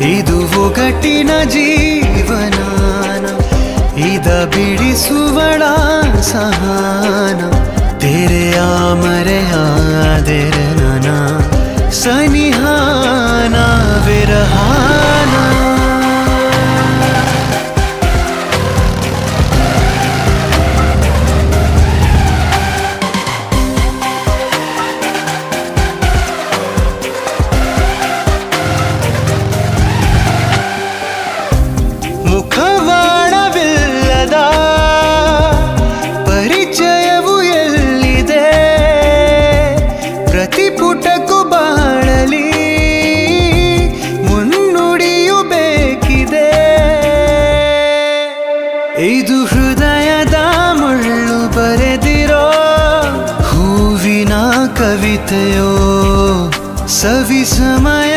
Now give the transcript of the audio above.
ಇದು ಒಗಟಿನ ಜೀವನಾನ ಇದ ಬಿಡಿಸುವಳ ಸಹಾನ. ತೆರೆಯ ಮರೆಯಾದೆರೆ ನನ ಪುಟಕ್ಕೂ ಬಾಳಲಿ ಮುನ್ನುಡಿಯು ಬೇಕಿದೆ. ಇದು ಹೃದಯದ ಮುಳ್ಳು ಬರೆದಿರೋ ಹೂವಿನ ಕವಿತೆಯೋ ಸವಿ ಸಮಯ